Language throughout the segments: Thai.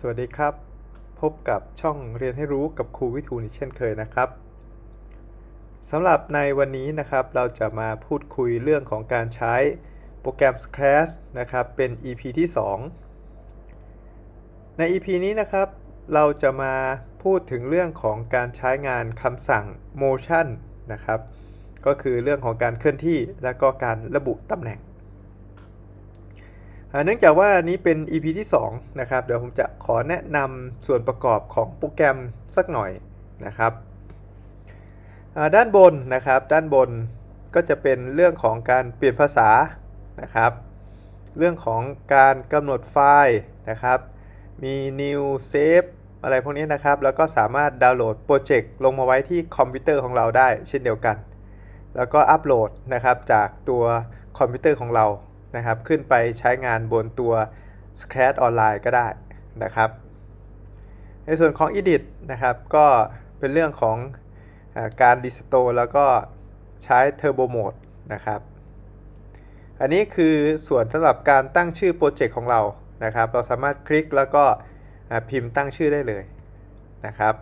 สวัสดีครับ พบกับช่องเรียนให้รู้กับครูวิทูลอีกเช่นเคยนะครับสำหรับในวันนี้นะครับ เราจะมาพูดคุยเรื่องของการใช้โปรแกรม Scratch นะครับ เป็น EP ที่ 2 ใน EP นี้นะครับ เราจะมาพูดถึงเรื่องของการใช้งานคำสั่ง motion นะครับ ก็คือเรื่องของการเคลื่อนที่และก็การระบุตำแหน่ง เนื่องจากว่านี้เป็น EP ที่ 2 นะครับ เดี๋ยวผมจะขอแนะนำส่วนประกอบของโปรแกรมสักหน่อยนะครับ ด้านบนนะครับ ด้านบนก็จะเป็นเรื่องของการเปลี่ยนภาษานะครับ เรื่องของการกำหนดไฟล์นะครับ มี new save อะไรพวกนี้นะครับ แล้วก็สามารถดาวน์โหลดโปรเจกต์ลงมาไว้ที่คอมพิวเตอร์ของเราได้เช่นเดียวกัน แล้วก็อัปโหลดนะครับจากตัวคอมพิวเตอร์ของเรา นะครับ ขึ้นไปใช้งานบนตัว Scratch ออนไลน์ก็ได้นะครับ ในส่วนของ Edit นะครับ ก็เป็นเรื่องของอการ Restore แล้วก็ใช้ Turbo Mode นะครับ อันนี้คือส่วนสำหรับการตั้งชื่อโปรเจกต์ของเรานะครับ เราสามารถคลิกแล้วก็พิมพ์ตั้งชื่อได้เลยนะครับ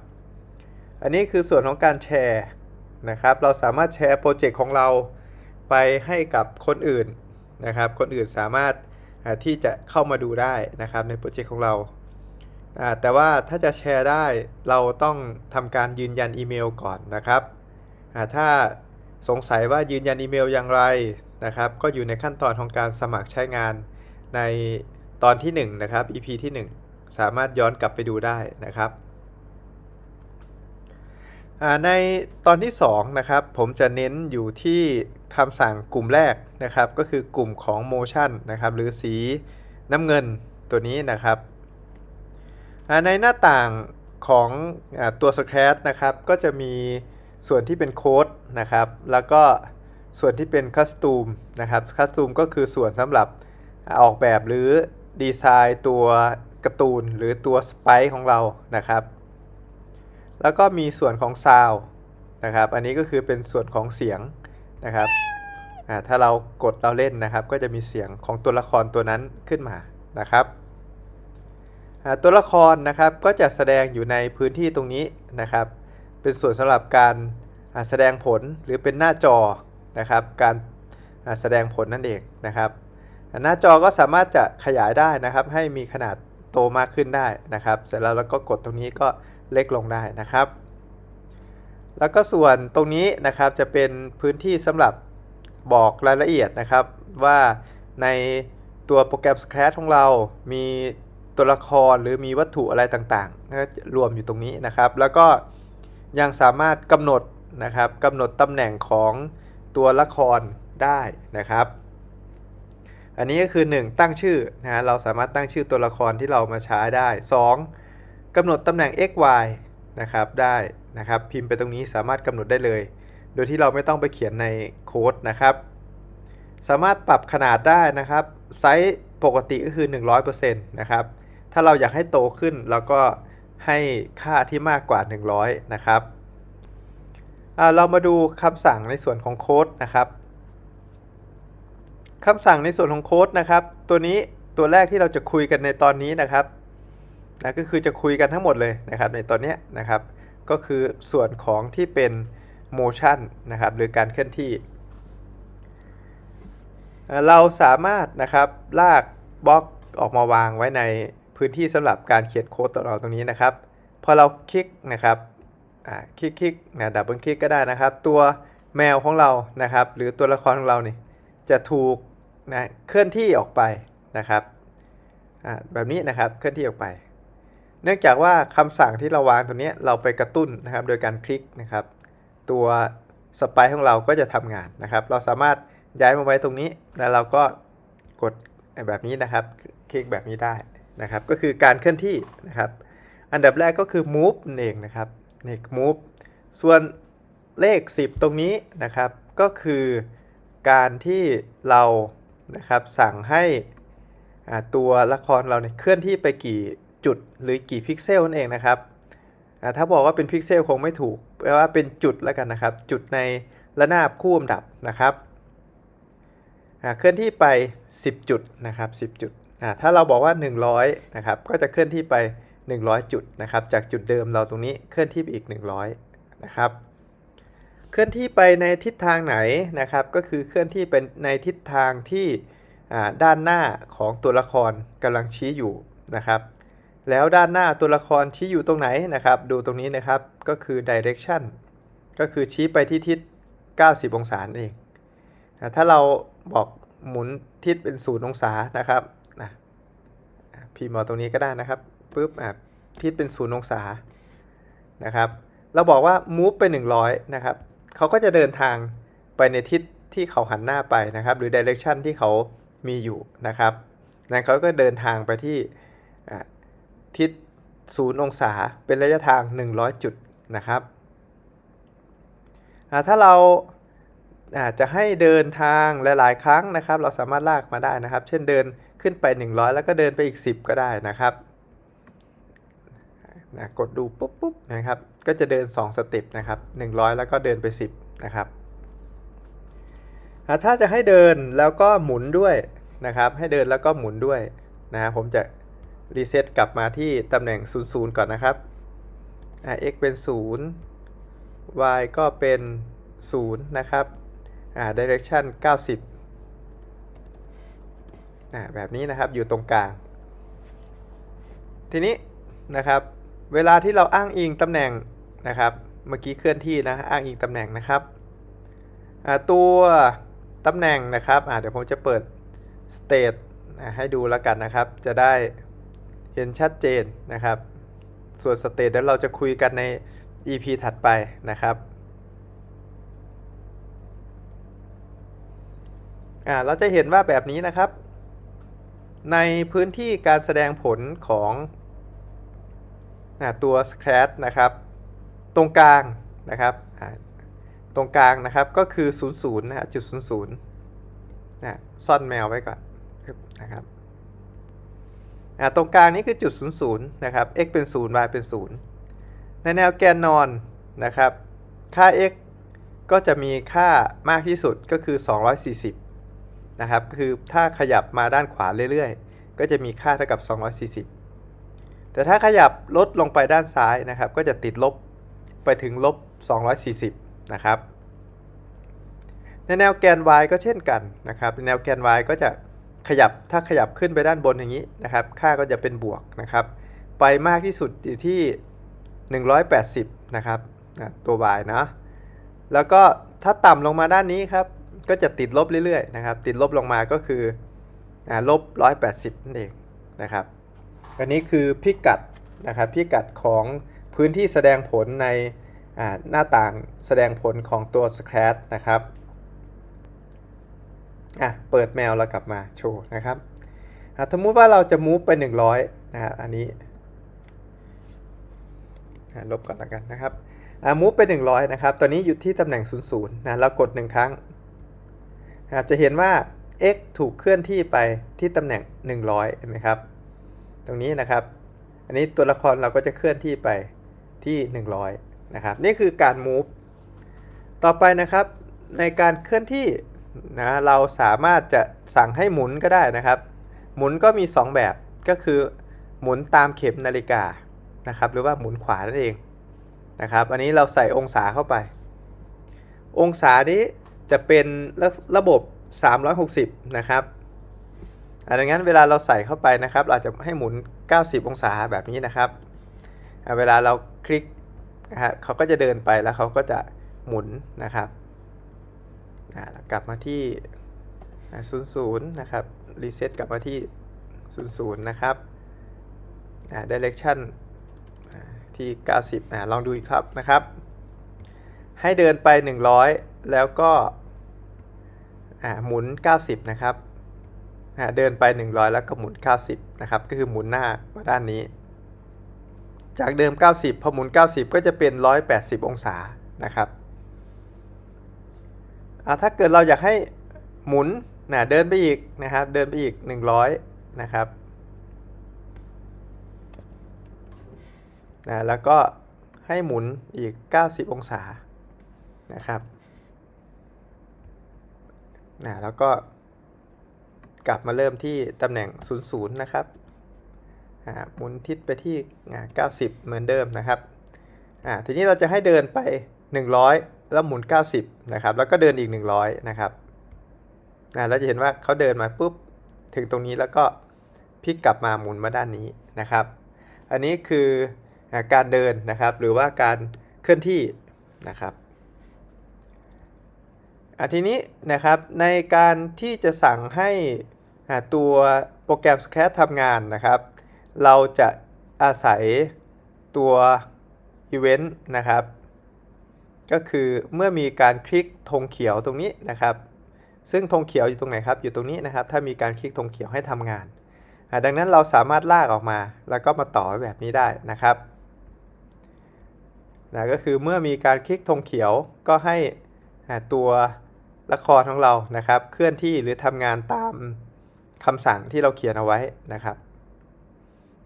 อันนี้คือส่วนของการแชร์นะครับ เราสามารถแชร์โปรเจกต์ของเราไปให้กับคนอื่น นะครับ คนอื่นสามารถที่จะเข้ามาดูได้นะครับในโปรเจกต์ของเรา แต่ว่าถ้าจะแชร์ได้เราต้องทำการยืนยันอีเมลก่อนนะครับ ถ้าสงสัยว่ายืนยันอีเมลอย่างไรนะครับ ก็อยู่ในขั้นตอนของการสมัครใช้งานในตอนที่ 1 นะครับ EP ที่ 1 สามารถย้อนกลับไปดูได้นะครับ ในตอนที่2นะครับผมจะเน้นอยู่ที่คำสั่งกลุ่มแรกนะครับ ก็คือกลุ่มของ motion นะครับ หรือสีน้ำเงินตัวนี้นะครับ ในหน้าต่างของอตัว Scratch นะครับ ก็จะมีส่วนที่เป็นโค้ดนะครับ แล้วก็ส่วนที่เป็นคัสตูมนะครับคัสตูมก็คือส่วนสำหรับออกแบบหรือดีไซน์ตัวการ์ตูนหรือตัวสไปค์ของเรานะครับ แล้วก็มีส่วนของซาวนะครับ อันนี้ก็คือเป็นส่วนของเสียงนะครับ ถ้าเรากดเราเล่นนะครับ ก็จะมีเสียงของตัวละครตัวนั้นขึ้นมานะครับตัวละครนะครับก็จะแสดงอยู่ในพื้นที่ตรงนี้นะครับ เป็นส่วนสำหรับการแสดงผลหรือเป็นหน้าจอนะครับ การแสดงผลนั่นเองนะครับ หน้าจอก็สามารถจะขยายได้นะครับ ให้มีขนาดโตมากขึ้นได้นะครับ เสร็จแล้วเราก็กดตรงนี้ก็ เล็กลงได้นะครับ แล้วก็ส่วนตรงนี้นะครับจะเป็นพื้นที่สำหรับบอกรายละเอียดนะครับว่าในตัวโปรแกรม Scratch ของเรามีตัวละครหรือมีวัตถุอะไรต่างๆ รวมอยู่ตรงนี้นะครับ แล้วก็ยังสามารถกำหนดนะครับกำหนดตำแหน่งของตัวละครได้นะครับ อันนี้ก็คือ 1 ตั้งชื่อนะฮะเราสามารถตั้งชื่อตัวละครที่เรามาใช้ได้ 2 กำหนดตำแหน่ง x y นะครับได้นะครับพิมพ์ไปตรงนี้สามารถกำหนดได้เลย โดยที่เราไม่ต้องไปเขียนในโค้ดนะครับ สามารถปรับขนาดได้นะครับไซส์ปกติก็คือ 100%นะครับถ้าเราอยากให้โตขึ้นเราก็ให้ค่าที่มากกว่า 100 นะครับอ่าเรามาดูคำสั่งในส่วนของโค้ดนะครับคำสั่งในส่วนของโค้ดนะครับ ตัวนี้ตัวแรกที่เราจะคุยกันในตอนนี้นะครับ นะก็คือจะคุยกันทั้งหมดเลยนะครับในตอนนี้นะครับ ก็คือส่วนของที่เป็น motion นะครับหรือการเคลื่อนที่ เราสามารถนะครับลากบล็อกออกมาวางไว้ในพื้นที่สำหรับการเขียนโค้ดตัวเราตรงนี้นะครับพอเราคลิกนะครับคลิกคลิกนะดับเบิลคลิกก็ได้นะครับ ตัวแมวของเรานะครับ หรือตัวละครของเรานี่จะถูกนะเคลื่อนที่ออกไปนะครับแบบนี้นะครับเคลื่อนที่ออกไป เนื่องจากว่าคำสั่งที่เราวางตรงนี้เราไปกระตุ้นนะครับ โดยการคลิกนะครับ ตัวสไปค์ของเราก็จะทำงานนะครับ เราสามารถย้ายมาไว้ตรงนี้ แล้วเราก็กดแบบนี้นะครับ คลิกแบบนี้ได้นะครับ ก็คือการเคลื่อนที่นะครับ อันดับแรกก็คือ move นั่นเองนะครับนี่ move ส่วนเลข 10 ตรงนี้นะครับ ก็คือการที่เรานะครับสั่งให้ตัวละครเราเนี่ยเคลื่อนที่ไปกี่ จุดหรือกี่พิกเซลนั่นเองนะครับถ้าบอกว่าเป็นพิกเซลคงไม่ถูกแปลว่าเป็นจุดแล้วกันนะครับ จุดในระนาบคู่อันดับนะครับเคลื่อนที่ไป 10 จุดนะครับ10 จุดถ้าเราบอกว่า 100นะครับก็จะเคลื่อนที่ไป 100 จุดนะครับ จากจุดเดิมเราตรงนี้เคลื่อนที่ไปอีก 100นะครับเคลื่อนที่ไปในทิศทางไหนนะครับ ก็คือเคลื่อนที่เป็นในทิศทางที่ด้านหน้าของตัวละครกำลังชี้อยู่นะครับ แล้วด้านหน้าตัวละครชี้อยู่ตรงไหนนะครับ ดูตรงนี้นะครับก็คือ direction ก็คือชี้ไปที่ทิศ 90 องศาเองนะถ้าเราบอกหมุนทิศเป็น0องศานะครับนะพิมพ์เอาตรงนี้ก็ได้นะครับปุ๊บอะทิศเป็น0องศานะครับ เราบอกว่า move ไป 100 นะครับเขาก็จะเดินทางไปในทิศที่เขาหันหน้าไปนะครับ หรือ direction ที่เขามีอยู่นะครับนั้นเขาก็เดินทางไปที่ ทิศ0องศาเป็นระยะทาง 100 จุดนะครับถ้าเราอาจจะให้เดินทางหลาย ๆ ครั้งนะครับ เราสามารถลากมาได้นะครับ เช่นเดินขึ้นไป 100 แล้วก็เดินไปอีก 10 ก็ได้นะครับนะกดดูปุ๊บปุ๊บนะครับ ก็จะเดิน 2 สเต็ปนะครับ 100 แล้วก็เดินไป 10 นะครับ ถ้าจะให้เดินแล้วก็หมุนด้วยนะครับ ให้เดินแล้วก็หมุนด้วยนะผมจะ รีเซ็ตกลับมาที่ตำแหน่ง 00 ก่อนนะครับอะ x เป็น 0 y ก็เป็น 0 นะครับอ่า direction 90อ่าแบบนี้นะครับอยู่ตรงกลาง ทีนี้นะครับ เวลาที่เราอ้างอิงตำแหน่งนะครับ เมื่อกี้เคลื่อนที่นะอ้างอิงตำแหน่งนะครับอ่าตัวตำแหน่งนะครับอ่าเดี๋ยวผมจะเปิด state อ่าให้ดูแล้วกันนะครับ จะได้ เห็นชัดเจนนะครับ ส่วน state เดี๋ยวเราจะคุยกันใน EP ถัดไปนะครับอ่าเราจะเห็นว่าแบบนี้นะครับ ในพื้นที่การแสดงผลของอตัว scratch นะครับ ตรงกลางนะครับตรงกลางนะครับก็คือ 00นะฮะจุด00นะซ่อนแมวไว้ก่อนนะครับ ตรงกลางนี้คือจุด 00 นะครับ x เป็น 0 y เป็น 0 ในแนวแกนนอนนะครับ ค่า x ก็จะมีค่ามากที่สุดก็คือ 240 นะครับ คือถ้าขยับมาด้านขวาเรื่อยๆ ก็จะมีค่าเท่ากับ 240 แต่ถ้าขยับลดลงไปด้านซ้ายนะครับ ก็จะติดลบไปถึงลบ 240 นะครับ ในแนวแกน y ก็เช่นกันนะครับ ในแนวแกน y ก็จะ ขยับถ้าขยับขึ้นไปด้านบนอย่างนี้นะครับค่าก็จะเป็นบวกนะครับไปมากที่สุดอยู่ที่ 180 นะครับนะตัว y นะแล้วก็ถ้าต่ำลงมาด้านนี้ครับก็จะติดลบเรื่อยๆนะครับติดลบลงมาก็คืออ่าลบ 180 นั่นเองนะครับอันนี้คือพิกัดนะครับพิกัดของพื้นที่แสดงผลในหน้าต่างแสดงผลของตัว Scratch นะครับ อะเปิดแมวแล้วกลับมาโชว์นะครับอะสมมุติว่าเราจะ move ไป 100นะครับอันนี้ลบก่อนแล้วกันนะครับอะ move ไป 100 นะครับ ตอนนี้อยู่ที่ตำแหน่ง 00นะเรากด 1 ครั้งนะครับจะเห็นว่า x ถูกเคลื่อนที่ไปที่ตำแหน่ง 100 เห็นไหมครับ ตรงนี้นะครับ อันนี้ตัวละครเราก็จะเคลื่อนที่ไปที่ 100 นะครับ นี่คือการ move ต่อไปนะครับในการเคลื่อนที่ นะเราสามารถจะสั่งให้หมุนก็ได้นะครับ หมุนก็มี 2 แบบก็คือหมุนตามเข็มนาฬิกานะครับ หรือว่าหมุนขวานั่นเองนะครับ อันนี้เราใส่องศาเข้าไป องศานี้จะเป็นระระบบ 360 นะครับดังนั้นเวลาเราใส่เข้าไปนะครับเราจะให้หมุน 90 องศาแบบนี้นะครับ เวลาเราคลิกนะฮะเขาก็จะเดินไปแล้วเขาก็จะหมุนนะครับ อะกลับมาที่อะ00นะครับรีเซ็ตกลับมาที่00นะครับอะ direction ที่ 90อะลองดูอีกครับนะครับ ให้เดินไป 100 แล้วก็อ่าหมุน 90 นะครับอ่าเดินไป 100 แล้วก็หมุน 90 นะครับ ก็คือหมุนหน้ามาด้านนี้ จากเดิม 90 พอหมุน 90 ก็จะเป็น 180 องศานะครับ อ่าถ้าเกิดเราอยากให้หมุนนะเดินไปอีกนะครับ เดินไปอีก 100 นะครับนะแล้วก็ให้หมุนอีก 90 องศานะครับนะแล้วก็กลับมาเริ่มที่ตำแหน่ง 00 นะครับหมุนทิศไปที่อ่า90 เหมือนเดิมนะครับทีนี้เราจะให้เดินไป 100 แล้วหมุน 90นะครับแล้วก็เดินอีก 100นะครับอ่าเราจะเห็นว่าเขาเดินมาปุ๊บถึงตรงนี้แล้วก็พลิกกลับมาหมุนมาด้านนี้นะครับ อันนี้คือการเดินนะครับหรือว่าการเคลื่อนที่นะครับอะทีนี้นะครับในการที่จะสั่งให้ตัวโปรแกรม Scratch ทำงานนะครับ เราจะอาศัยตัว Event นะครับ ก็คือเมื่อมีการคลิกธงเขียวตรงนี้นะครับ ซึ่งธงเขียวอยู่ตรงไหนครับ อยู่ตรงนี้นะครับ ถ้ามีการคลิกธงเขียวให้ทำงาน ดังนั้นเราสามารถลากออกมา แล้วก็มาต่อไว้แบบนี้ได้นะครับนะก็คือเมื่อมีการคลิกธงเขียวก็ให้ตัวละครของเรานะครับ เคลื่อนที่หรือทำงานตามคำสั่งที่เราเขียนเอาไว้นะครับ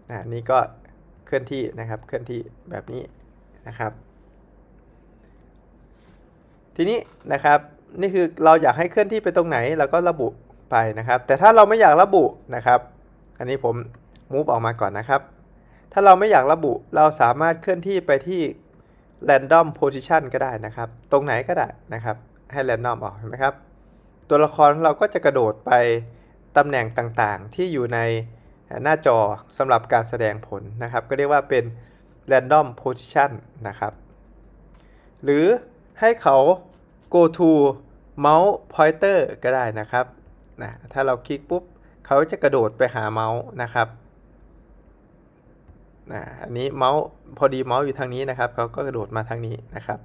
นะนี่ก็เคลื่อนที่นะครับ เคลื่อนที่แบบนี้นะครับ ทีนี้นะครับนี่คือเราอยากให้เคลื่อนที่ไปตรงไหนเราก็ระบุไปนะครับ แต่ถ้าเราไม่อยากระบุนะครับ อันนี้ผมมูฟออกมาก่อนนะครับ ถ้าเราไม่อยากระบุเราสามารถเคลื่อนที่ไปที่ random position ก็ได้นะครับ ตรงไหนก็ได้นะครับ ให้ random ออกเห็นไหมครับ ตัวละครเราก็จะกระโดดไปตำแหน่งต่างๆ ที่อยู่ในหน้าจอสำหรับการแสดงผลนะครับ ก็เรียกว่าเป็น random position นะครับ หรือให้เขา go to mouse pointer ก็ได้นะครับนะถ้าเราคลิกปุ๊บเขาจะกระโดดไปหาเมาส์นะครับนะอันนี้เมาส์พอดีเมาส์อยู่ทางนี้นะครับเขาก็กระโดดมาทางนี้นะครับ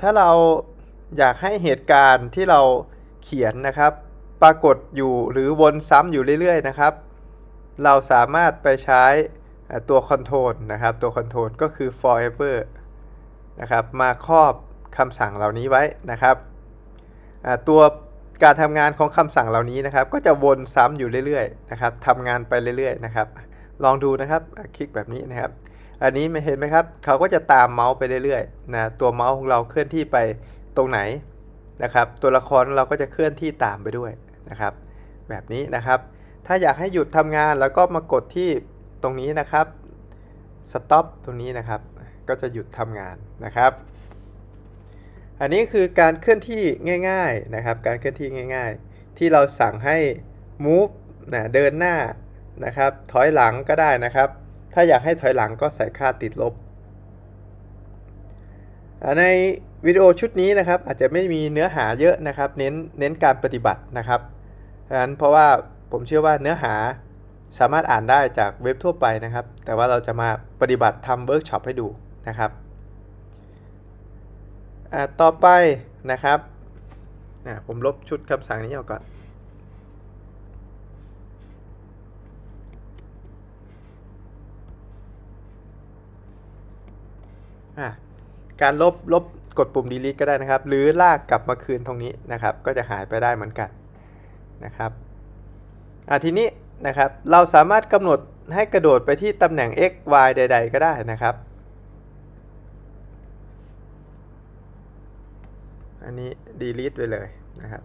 ถ้าเราอยากให้เหตุการณ์ที่เราเขียนนะครับ ปรากฏอยู่หรือวนซ้ำอยู่เรื่อยๆนะครับ เราสามารถไปใช้ตัวคอนโทรลนะครับ ตัวคอนโทรลก็คือ forever นะครับมาครอบคำสั่งเหล่านี้ไว้นะครับตัวการทำงานของคำสั่งเหล่านี้นะครับ ก็จะวนซ้ำอยู่เรื่อยๆนะครับทำงานไปเรื่อยๆนะครับ ลองดูนะครับคลิกแบบนี้นะครับ อันนี้ม่เห็นไหมครับเขาก็จะตามเมาส์ไปเรื่อยๆนะตัวเมาส์ของเราเคลื่อนที่ไปตรงไหนนะครับ ตัวละครเราก็จะเคลื่อนที่ตามไปด้วยนะครับ แบบนี้นะครับ ถ้าอยากให้หยุดทำงานแล้วก็มากดที่ตรงนี้นะครับ stop ตรงนี้นะครับ ก็จะหยุดทำงานนะครับ อันนี้คือการเคลื่อนที่ง่ายๆนะครับ การเคลื่อนที่ง่าย ๆ ที่เราสั่งให้ move นะเดินหน้านะครับ ถอยหลังก็ได้นะครับ ถ้าอยากให้ถอยหลังก็ใส่ค่าติดลบ ในวิดีโอชุดนี้นะครับ อาจจะไม่มีเนื้อหาเยอะนะครับ เน้นเน้นการปฏิบัตินะครับดังนั้นเพราะว่าผมเชื่อว่าเนื้อหาสามารถอ่านได้จากเว็บทั่วไปนะครับ แต่ว่าเราจะมาปฏิบัติทำเวิร์กช็อปให้ดู นะครับอ่าต่อไปนะครับอ่าผมลบชุดคำสั่งนี้ออกก่อนอะการลบลบกดปุ่ม delete ก็ได้นะครับ หรือลากกลับมาคืนตรงนี้นะครับ ก็จะหายไปได้เหมือนกันนะครับอะทีนี้นะครับเราสามารถกำหนดให้กระโดดไปที่ตำแหน่ง x y ใด ๆ ก็ได้นะครับ อันนี้ delete ไปเลยนะครับ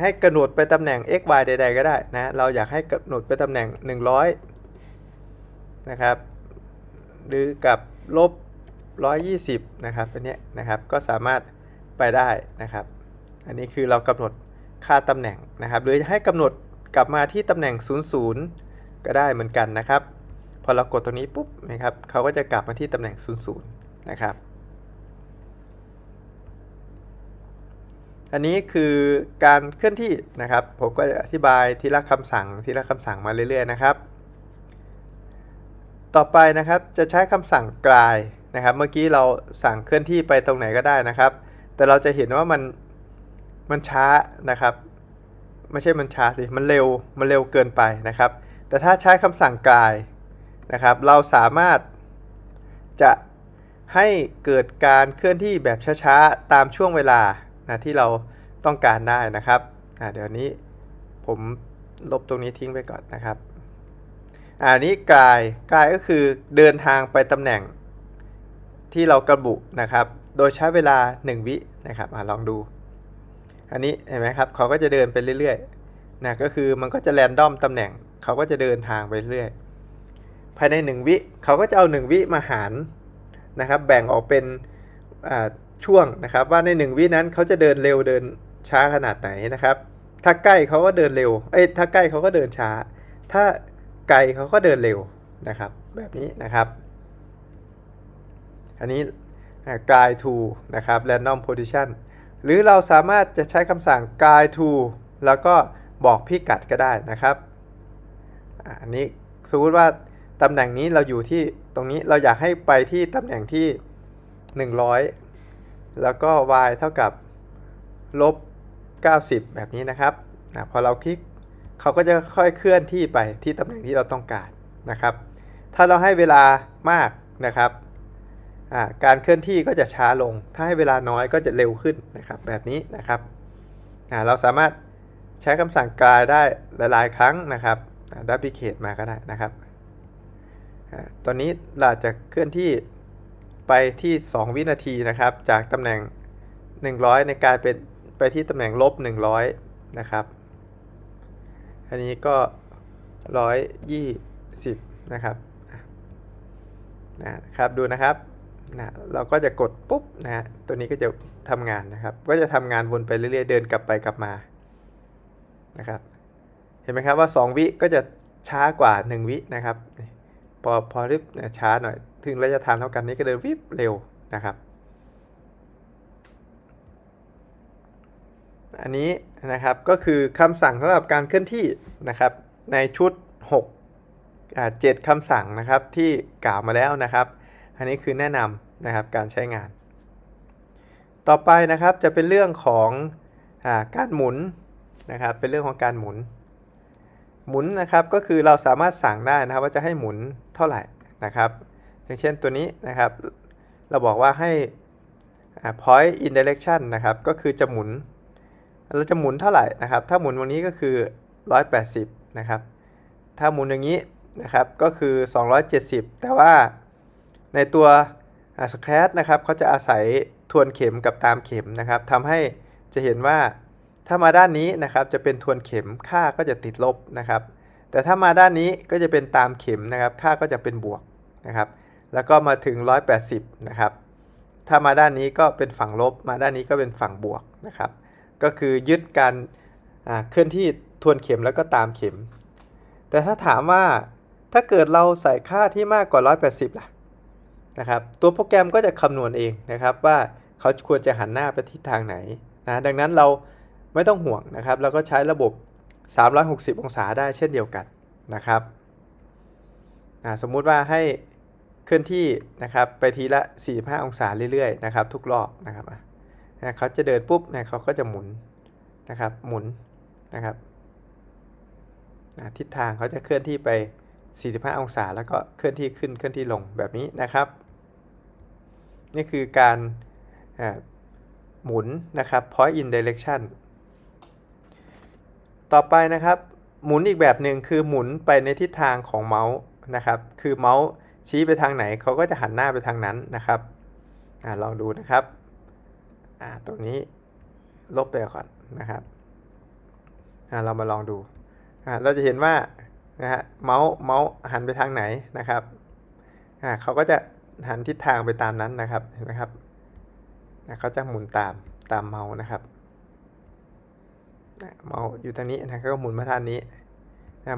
ให้กำหนดไปตำแหน่ง x y ใด ๆ ก็ได้นะ เราอยากให้กำหนดไปตำแหน่ง 100 นะครับ หรือกับลบ 120 นะครับ อันนี้นะครับ ก็สามารถไปได้นะครับ อันนี้คือเรากำหนดค่าตำแหน่งนะครับ หรือให้กำหนดกลับมาที่ตำแหน่ง 00 ก็ได้เหมือนกันนะครับ พอเรากดตรงนี้ปุ๊บนะครับ เขาก็จะกลับมาที่ตำแหน่ง 00 นะครับ อันนี้คือการเคลื่อนที่นะครับ ผมก็จะอธิบายทีละคำสั่งทีละคำสั่งมาเรื่อยๆนะครับ ต่อไปนะครับจะใช้คำสั่งกลายนะครับ เมื่อกี้เราสั่งเคลื่อนที่ไปตรงไหนก็ได้นะครับ แต่เราจะเห็นว่ามันมันช้านะครับ ไม่ใช่มันช้าสิมันเร็วมันเร็วเกินไปนะครับ แต่ถ้าใช้คำสั่งกลายนะครับ เราสามารถจะให้เกิดการเคลื่อนที่แบบช้าๆตามช่วงเวลา นะที่เราต้องการได้นะครับเดี๋ยวนี้ผมลบตรงนี้ทิ้งไปก่อนนะครับอันนี้กายกายก็คือเดินทางไปตำแหน่งที่เรากระบุนะครับ โดยใช้เวลา 1 วินะครับอลองดู อันนี้เห็นไหมครับเขาก็จะเดินไปเรื่อยๆนะก็คือมันก็จะแรนดอมตำแหน่งเขาก็จะเดินทางไปเรื่อยภายในหนึ่งวิเขาก็จะเอาหนึ่งวิมาหารนะครับ แบ่งออกเป็นอ่า ช่วงนะครับ ว่าในหนึ่งวินั้นเขาจะเดินเร็วเดินช้าขนาดไหนนะครับ ถ้าใกล้เขาก็เดินเร็ว เอ้ยถ้าใกล้เขาก็เดินช้า ถ้าไกลเขาก็เดินเร็วนะครับ แบบนี้นะครับ อันนี้ guide to นะครับ random position หรือเราสามารถจะใช้คำสั่ง guide to แล้วก็บอกพิกัดก็ได้นะครับอันนี้สมมติว่าตำแหน่งนี้เราอยู่ที่ตรงนี้เราอยากให้ไปที่ตำแหน่งที่ 100 แล้วก็ y เท่ากับลบ 90 แบบนี้นะครับนะพอเราคลิกเขาก็จะค่อยเคลื่อนที่ไปที่ตำแหน่งที่เราต้องการนะครับ ถ้าเราให้เวลามากนะครับการเคลื่อนที่ก็จะช้าลง ถ้าให้เวลาน้อยก็จะเร็วขึ้นนะครับ แบบนี้นะครับ เราสามารถใช้คำสั่งกลายได้หลายๆ ครั้งนะครับดับบิเคทมาก็ได้นะครับอตอนนี้เราจะเคลื่อนที่ ไปที่ 2 วินาทีนะครับ จากตำแหน่ง 100 ในกายเป็นไปที่ตำแหน่งลบ 100 นะครับ อันนี้ก็ 120 นะครับนะครับดูนะครับนะเราก็จะกดปุ๊บนะฮะตัวนี้ก็จะทำงานนะครับ ก็จะทำงานวนไปเรื่อยๆ เดินกลับไปกลับมานะครับ เห็นไหมครับว่า 2 วิก็จะช้ากว่า 1 วินะครับ พอพอริบนะช้าหน่อย ถึงระยะทางเท่ากันนี้ก็เดินวิบเร็วนะครับ อันนี้นะครับก็คือคำสั่งสำหรับการเคลื่อนที่นะครับ ในชุด6อ่า7คำสั่งนะครับที่กล่าวมาแล้วนะครับ อันนี้คือแนะนำนะครับการใช้งาน ต่อไปนะครับจะเป็นเรื่องของอาการหมุนนะครับเป็นเรื่องของการหมุนหมุนนะครับก็คือเราสามารถสั่งได้นะครับว่าจะให้หมุนเท่าไหร่นะครับ อย่างเช่นตัวนี้นะครับ เราบอกว่าให้ point in direction นะครับ ก็คือจะหมุน เราจะหมุนเท่าไหร่นะครับ ถ้าหมุนวันนี้ก็คือ 180 นะครับ ถ้าหมุนอย่างนี้นะครับ ก็คือ 270 แต่ว่าในตัวสแครชนะครับเขาจะอาศัยทวนเข็มกับตามเข็มนะครับทำให้จะเห็นว่าถ้ามาด้านนี้นะครับจะเป็นทวนเข็มค่าก็จะติดลบนะครับ แต่ถ้ามาด้านนี้ก็จะเป็นตามเข็มนะครับ ค่าก็จะเป็นบวกนะครับ แล้วก็มาถึง 180 นะครับ ถ้ามาด้านนี้ก็เป็นฝั่งลบ มาด้านนี้ก็เป็นฝั่งบวกนะครับ ก็คือยึดการเคลื่อนที่ทวนเข็มแล้วก็ตามเข็ม แต่ถ้าถามว่าถ้าเกิดเราใส่ค่าที่มากกว่า 180 ล่ะนะครับ ตัวโปรแกรมก็จะคำนวณเองนะครับว่าเขาควรจะหันหน้าไปทิศทางไหนนะดังนั้นเราไม่ต้องห่วงนะครับ เราก็ใช้ระบบ 360 องศาได้เช่นเดียวกันนะครับ สมมุติว่าให้ เคลื่อนที่นะครับไปทีละ 45 องศาเรื่อยๆนะครับทุกรอบนะครับนะเขาจะเดินปุ๊บนะเขาก็จะหมุนนะครับหมุนนะครับนะทิศทางเขาจะเคลื่อนที่ไป 45 องศา แล้วก็เคลื่อนที่ขึ้นเคลื่อนที่ลงแบบนี้นะครับ นี่คือการหมุนนะครับ point in direction ต่อไปนะครับ หมุนอีกแบบหนึ่งคือหมุนไปในทิศทางของเมาส์นะครับ คือเมาส์ ชี้ไปทางไหนเขาก็จะหันหน้าไปทางนั้นนะครับอาลองดูนะครับอ่าตรงนี้ลบไปก่อนนะครับอ่าเรามาลองดูอ่าเราจะเห็นว่านะฮะเมาส์เมาส์หันไปทางไหนนะครับอ่าเขาก็จะหันทิศทางไปตามนั้นนะครับเห็นไหมครับเขาจะหมุนตามตามเมาส์นะครับเมาส์อยู่ทางนี้นะเขาก็หมุนมาทางนี้นะ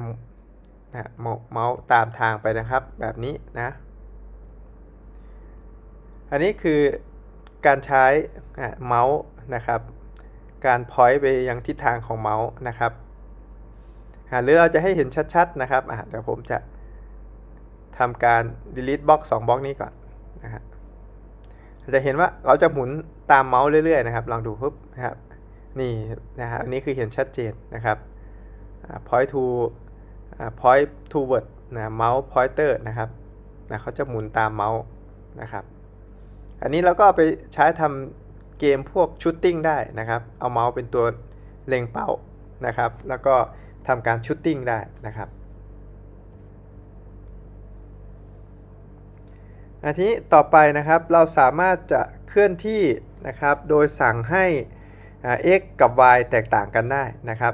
นะเมาส์เมาส์ตามทางไปนะครับแบบนี้นะ อันนี้คือการใช้เมาส์นะครับ การพอยต์ไปยังทิศทางของเมาส์นะครับหรือเราจะให้เห็นชัดๆนะครับเดี๋ยวผมจะทำการ delete บล็อก2บล็อกนี้ก่อนนะฮะจะเห็นว่าเราจะหมุนตามเมาส์เรื่อยๆนะครับ ลองดูปุ๊บนะครับ นี่นะฮะอันนี้คือเห็นชัดเจนนะครับอะ point to point toward นะ mouse pointer นะครับนะเขาจะหมุนตามเมาส์นะครับ อันนี้เราก็าไปใช้ทำเกมพวกชูตติ้งได้นะครับ เอาเมาส์เป็นตัวเล็งเป้านะครับ แล้วก็ทำการชูตติ้งได้นะครับอันนี้ต่อไปนะครับเราสามารถจะเคลื่อนที่นะครับ โดยสั่งให้อ่า x กับ y แตกต่างกันได้นะครับ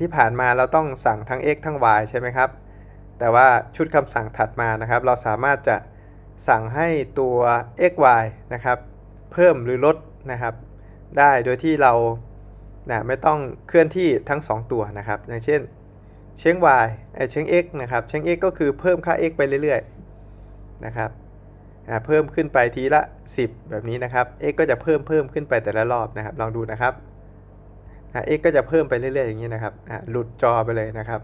ที่ผ่านมาเราต้องสั่งทั้ง x ทั้ง y ใช่ไหมครับ แต่ว่าชุดคำสั่งถัดมานะครับ เราสามารถจะสั่งให้ตัว x y นะครับ เพิ่มหรือลดนะครับ ได้โดยที่เรานะไม่ต้องเคลื่อนที่ทั้ง 2 ตัวนะครับ อย่างเช่นเช้ง y ไอ้เช้ง x นะครับเช้ง x ก็คือเพิ่มค่า x ไปเรื่อยๆนะครับเพิ่มขึ้นไปทีละ 10 แบบนี้นะครับ x ก็จะเพิ่มเพิ่มขึ้นไปแต่ละรอบนะครับ ลองดูนะครับ x ก็จะเพิ่มไปเรื่อย ๆ อย่างนี้นะครับอ่าหลุดจอไปเลยนะครับ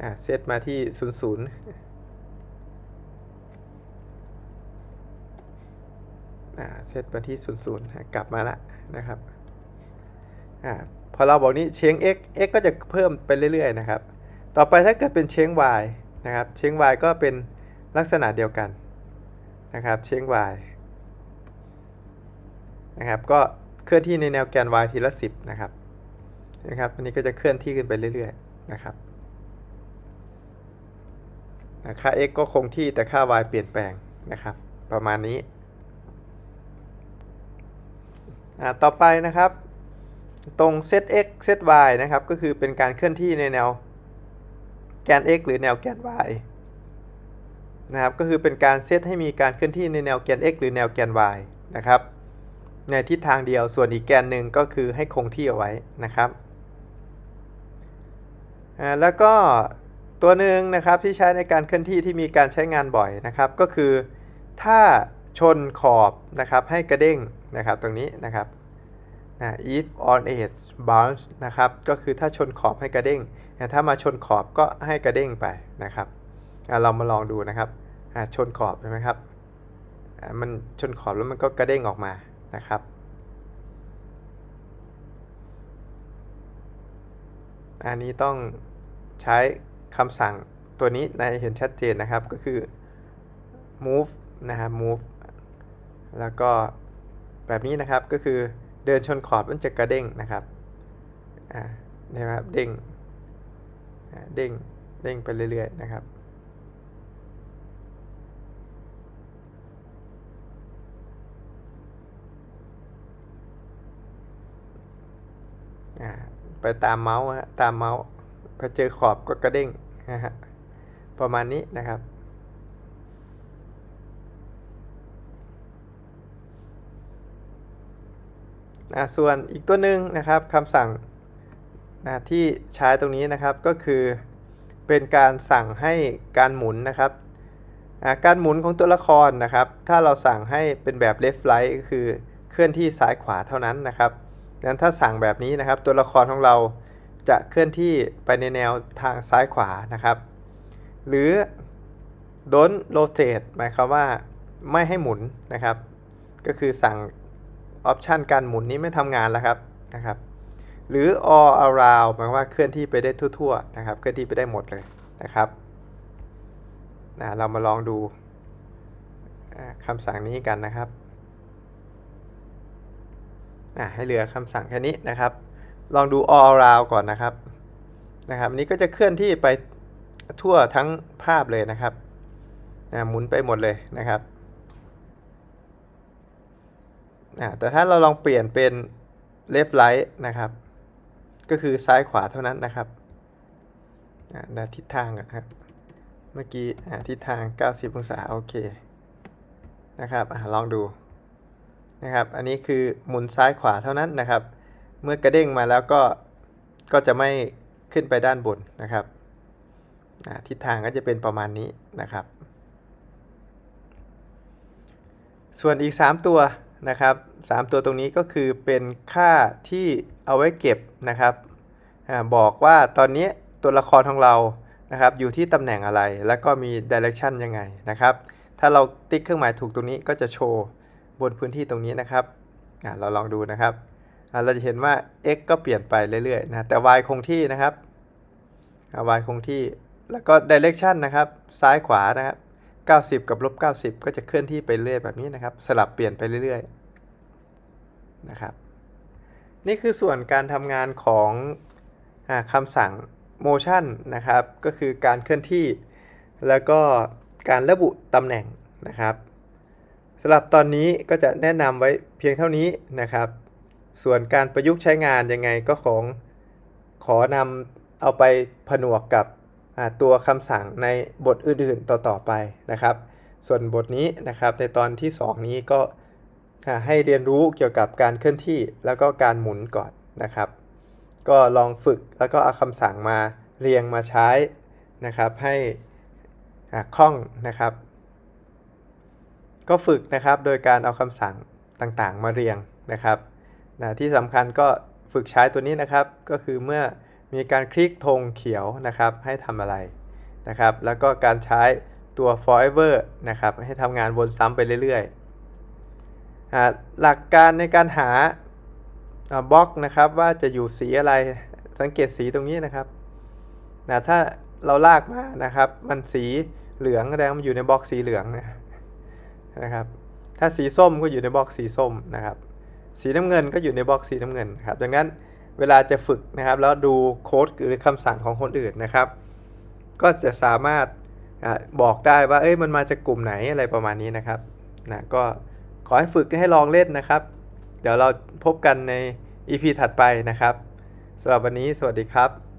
อ่าเซตมาที่ 00เซตมาที่ 00 กลับมาละนะครับอพอเราบอกนี้เชง x x ก็จะเพิ่มไปเรื่อย ๆ นะครับ ต่อไปถ้าเกิดเป็นเชง y นะครับ เชง y ก็เป็นลักษณะเดียวกันนะครับ เชง y นะครับ ก็เคลื่อนที่ในแนวแกน y ทีละ 10 นะครับนะครับอันนี้ก็จะเคลื่อนที่ขึ้นไปเรื่อยๆนะครับค่า x ก็คงที่แต่ค่า y เปลี่ยนแปลงนะครับ ประมาณนี้ต่อไปนะครับ ตรงเซต x เซต y นะครับ ก็คือเป็นการเคลื่อนที่ในแนวแกน x หรือแนวแกน y นะครับ ก็คือเป็นการเซตให้มีการเคลื่อนที่ในแนวแกน x หรือแนวแกน y นะครับ ในทิศทางเดียวส่วนอีกแกนหนึ่งก็คือให้คงที่เอาไว้นะครับแล้วก็ตัวหนึ่งนะครับที่ใช้ในการเคลื่อนที่ที่มีการใช้งานบ่อยนะครับ ก็คือถ้าชนขอบนะครับให้กระเด้งนะครับตรงนี้นะครับ if on edge bounce นะครับก็คือถ้าชนขอบให้กระเด้ง ถ้ามาชนขอบก็ให้กระเด้งไปนะครับเรามาลองดูนะครับชนขอบใช่ไหมครับมันชนขอบแล้วมันก็กระเด้งออกมา นะครับ อันนี้ต้องใช้คำสั่งตัวนี้ในเห็นชัดเจนนะครับก็คือ move นะครับ move แล้วก็แบบนี้นะครับก็คือเดินชนขอบมันจะกระเด้งนะครับอ่านะครับเด้งเด้งเด้งไปเรื่อยๆนะครับ ไปตามเมาส์ฮะตามเมาส์พอเจอขอบก็กระเด้งนะฮะประมาณนี้นะครับ ส่วนอีกตัวหนึ่งนะครับคำสั่งนะที่ใช้ตรงนี้นะครับก็คือเป็นการสั่งให้การหมุนนะครับอ่าการหมุนของตัวละครนะครับ ถ้าเราสั่งให้เป็นแบบ left right ก็คือเคลื่อนที่ซ้ายขวาเท่านั้นนะครับ ดังนั้นถ้าสั่งแบบนี้นะครับ ตัวละครของเราจะเคลื่อนที่ไปในแนวทางซ้ายขวานะครับ หรือ don't rotate หมายความว่าไม่ให้หมุนนะครับ ก็คือสั่งออปชันการหมุนนี้ไม่ทำงานแล้วครับนะครับ หรือ all around หมายว่าเคลื่อนที่ไปได้ทั่วๆนะครับ เคลื่อนที่ไปได้หมดเลยนะครับนะเรามาลองดูคำสั่งนี้กันนะครับ ให้เหลือคำสั่งแค่นี้นะครับ ลองดู all around ก่อนนะครับนะครับอันนี้ก็จะเคลื่อนที่ไปทั่วทั้งภาพเลยนะครับนะหมุนไปหมดเลยนะครับอ่าแต่ถ้าเราลองเปลี่ยนเป็น left right นะครับ ก็คือซ้ายขวาเท่านั้นนะครับนะทิศทางก่อนครับ เมื่อกี้ทิศทาง 90 องศาโอเคนะครับอลองดู นะครับ อันนี้คือหมุนซ้ายขวาเท่านั้นนะครับ เมื่อกระเด้งมาแล้วก็ก็จะไม่ขึ้นไปด้านบนนะครับทิศทางก็จะเป็นประมาณนี้นะครับ ส่วนอีก 3 ตัวนะครับ3ตัวตรงนี้ก็คือเป็นค่าที่เอาไว้เก็บนะครับอบอกว่าตอนนี้ตัวละครของเรานะครับอยู่ที่ตำแหน่งอะไร แล้วก็มี direction ยังไงนะครับ ถ้าเราติ๊กเครื่องหมายถูกตรงนี้ก็จะโชว์ บนพื้นที่ตรงนี้นะครับเราลองดูนะครับเราจะเห็นว่า x ก็เปลี่ยนไปเรื่อยๆนะแต่ y คงที่นะครับอ่า y คงที่แล้วก็ direction นะครับ ซ้ายขวานะครับ90 กับลบ90 ก็จะเคลื่อนที่ไปเรื่อยแบบนี้นะครับ สลับเปลี่ยนไปเรื่อยๆนะครับนี่คือส่วนการทำงานของอคำสั่ง motion นะครับ ก็คือการเคลื่อนที่ แล้วก็การระบุตำแหน่งนะครับ สำหรับตอนนี้ก็จะแนะนำไว้เพียงเท่านี้นะครับ ส่วนการประยุกต์ใช้งานยังไงก็ของขอนำเอาไปผนวกกับตัวคำสั่งในบทอื่นๆต่อๆไปนะครับ ส่วนบทนี้นะครับในตอนที่ 2 นี้ก็ให้เรียนรู้เกี่ยวกับการเคลื่อนที่แล้วก็การหมุนก่อนนะครับ ก็ลองฝึกแล้วก็เอาคำสั่งมาเรียงมาใช้นะครับให้คล่องนะครับ ก็ฝึกนะครับโดยการเอาคำสั่งต่างๆ มาเรียงนะครับนะที่สำคัญก็ฝึกใช้ตัวนี้นะครับ ก็คือเมื่อมีการคลิกธงเขียวนะครับให้ทำอะไรนะครับ แล้วก็การใช้ตัว forever นะครับให้ทำงานวนซ้ำไปเรื่อยๆ หลักการในการหาบล็อกนะครับว่าจะอยู่สีอะไรสังเกตสีตรงนี้นะครับนะถ้าเราลากมานะครับ มันสีเหลืองแสดงมันอยู่ในบล็อกสีเหลืองนะ นะครับ ถ้าสีส้มก็อยู่ในบล็อกสีส้มนะครับ สีน้ำเงินก็อยู่ในบล็อกสีน้ำเงินครับ ดังนั้นเวลาจะฝึกนะครับ แล้วดูโค้ดหรือคำสั่งของคนอื่นนะครับ ก็จะสามารถบอกได้ว่า เอ้ยมันมาจากกลุ่มไหนอะไรประมาณนี้นะครับนะก็ขอให้ฝึกให้ลองเล่นนะครับ เดี๋ยวเราพบกันใน EP ถัดไปนะครับสำหรับวันนี้สวัสดีครับ